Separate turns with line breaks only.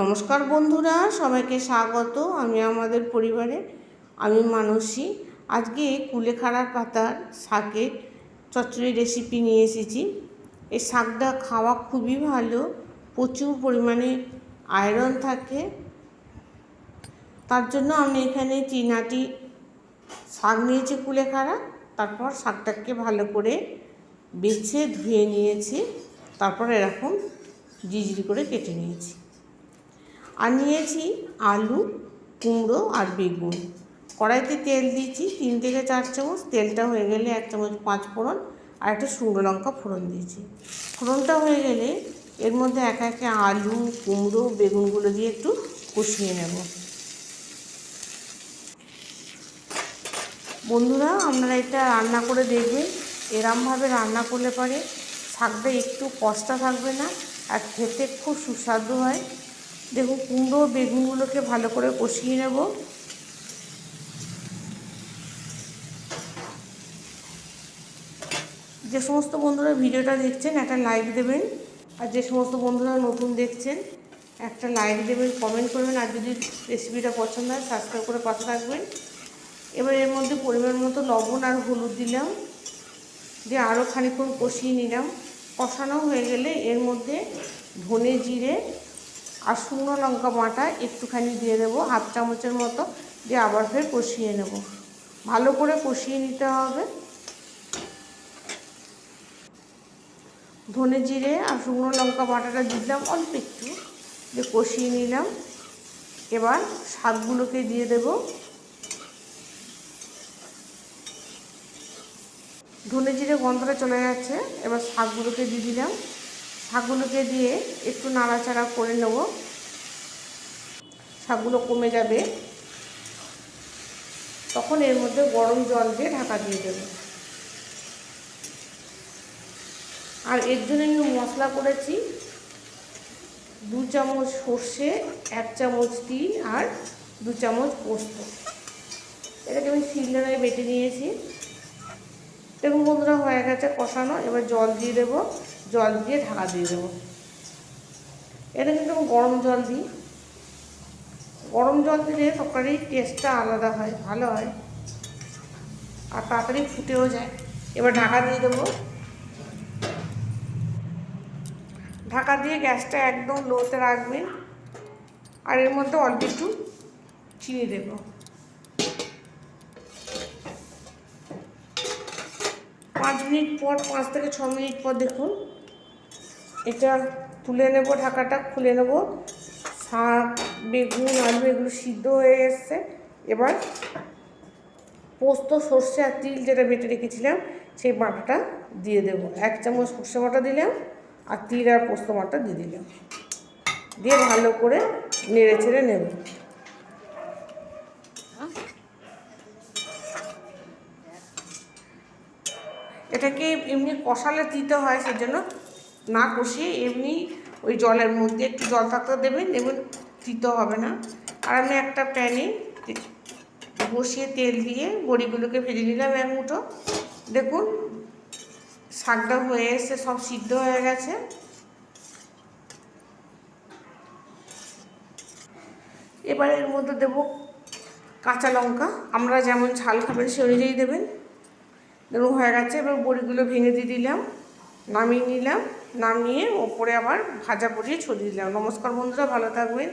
নমস্কার বন্ধুরা, সবাইকে স্বাগত। আমি আমাদের পরিবারে, আমি মানসী। আজকে কুলেখাড়ার পাতার শাকের চচ্চড়ি রেসিপি নিয়ে এসেছি। এই শাকটা খাওয়া খুবই ভালো, প্রচুর পরিমাণে আয়রন থাকে। তার জন্য আমি এখানে চিনাটি শাক নিয়েছি কুলেখাড়া। তারপর শাকটাকে ভালো করে বেছে ধুয়ে নিয়েছি। তারপর এরকম জিজিরি করে কেটে নিয়েছি। আর নিয়েছি আলু, কুমড়ো আর বেগুন। কড়াইতে তেল দিয়েছি, তিন থেকে চার চামচ। তেলটা হয়ে গেলে এক চামচ পাঁচ ফোড়ন আর একটা শুকনো লঙ্কা ফোড়ন দিয়েছি। ফোড়নটা হয়ে গেলে এর মধ্যে একা একে আলু, কুমড়ো, বেগুনগুলো দিয়ে একটু কষিয়ে নেব। বন্ধুরা, আপনারা এটা রান্না করে দেখবেন। এরমভাবে রান্না করলে পরে, শাকটা একটু কষ্টা থাকবে না আর খেতে খুব সুস্বাদু হয়। দেখুন কুমড়ো, বেগুনগুলোকে ভালো করে কষিয়ে নেব। যে সমস্ত বন্ধুরা ভিডিওটা দেখছেন, একটা লাইক দেবেন। আর যে সমস্ত বন্ধুরা নতুন দেখছেন, একটা লাইক দেবেন কমেন্ট করবেন। আর যদি রেসিপিটা পছন্দ হয় সাবস্ক্রাইব করে পাশে থাকবেন। এবার এর মধ্যে পরিমাণ মতো লবণ আর হলুদ দিলাম। দিয়ে আরও খানিক্ষণ কষিয়ে নিলাম। কষানো হয়ে গেলে এর মধ্যে ধনে জিরে আর শুকনো লঙ্কা বাটা একটুখানি দিয়ে দেবো, হাফ চামচের মতো, দিয়ে আবার ফের কষিয়ে নেব। ভালো করে কষিয়ে নিতে হবে। ধনে জিরে আর শুকনো লঙ্কা বাটাটা দিলাম অল্প একটু, দিয়ে কষিয়ে নিলাম। এবার শাকগুলোকে দিয়ে দেব। ধনে জিরে গন্ধটা চলে যাচ্ছে এবার শাকগুলোকে দিয়ে দিলাম। শাকগুলোকে দিয়ে একটু নাড়াচাড়া করে নেব। শাকগুলো কমে যাবে। তখন এর মধ্যে গরম জল দিয়ে ঢাকা দিয়ে দেব। আর এর জন্য আমি মশলা করেছি। দু চামচ সর্ষে, এক চামচ তিল আর দু চামচ পোস্ত। এটাকে আমি শিলনোড়ায় বেটে নিয়েছি। দেখুন বন্ধুরা, হয়ে গেছে কষানো। এবার জল দিয়ে দেবো। জল দিয়ে ঢাকা দিয়ে দেবো। এটা কিন্তু গরম জল দিই। গরম জল দিলে তরকারির টেস্টটা আলাদা হয়, ভালো হয়। আর তাড়াতাড়ি ফুটেও যায়। এবার ঢাকা দিয়ে দেবো। ঢাকা দিয়ে গ্যাসটা একদম লোতে রাখবেন। আর এর মধ্যে অল্প একটু চিনি দেবো। পাঁচ মিনিট পর, পাঁচ থেকে ছ মিনিট পর দেখুন এটা তুলে নেব, ঢাকাটা খুলে নেব। শাক, বেগুন, আলু এগুলো সিদ্ধ হয়ে এসছে। এবার পোস্ত, সর্ষে আর তিল যেটা বেটে রেখেছিলাম, সেই বাটাটা দিয়ে দেব। এক চামচ সর্ষে বাটা দিলাম আর তিল আর পোস্ত বাটা দিয়ে দিলাম। দিয়ে ভালো করে নেড়ে ছেড়ে নেব। এটাকে এমনি কষালে দিতে হয়, সেজন্য না কষিয়ে এমনি ওই জলের মধ্যে একটু জল থাকতে দেবেন দেখবেন দিতে হবে না। আর আমি একটা প্যানে বসিয়ে তেল দিয়ে বড়িগুলোকে ভেজে নিলাম এক মুঠো। দেখুন, শাকটা হয়ে এসে সব সিদ্ধ হয়ে গেছে। এবার এর মধ্যে দেবো কাঁচা লঙ্কা। আমরা যেমন ঝাল খাবেন, সে অনুযায়ী দেবেন। দেখুন হয়ে গেছে, এবার বড়িগুলো ভেঙে দিয়ে দিলাম, নামিয়ে নিলাম। নামিয়ে ওপরে আবার ভাজা পরিয়ে ছড়িয়ে দিলাম। নমস্কার বন্ধুরা ভালো থাকবেন।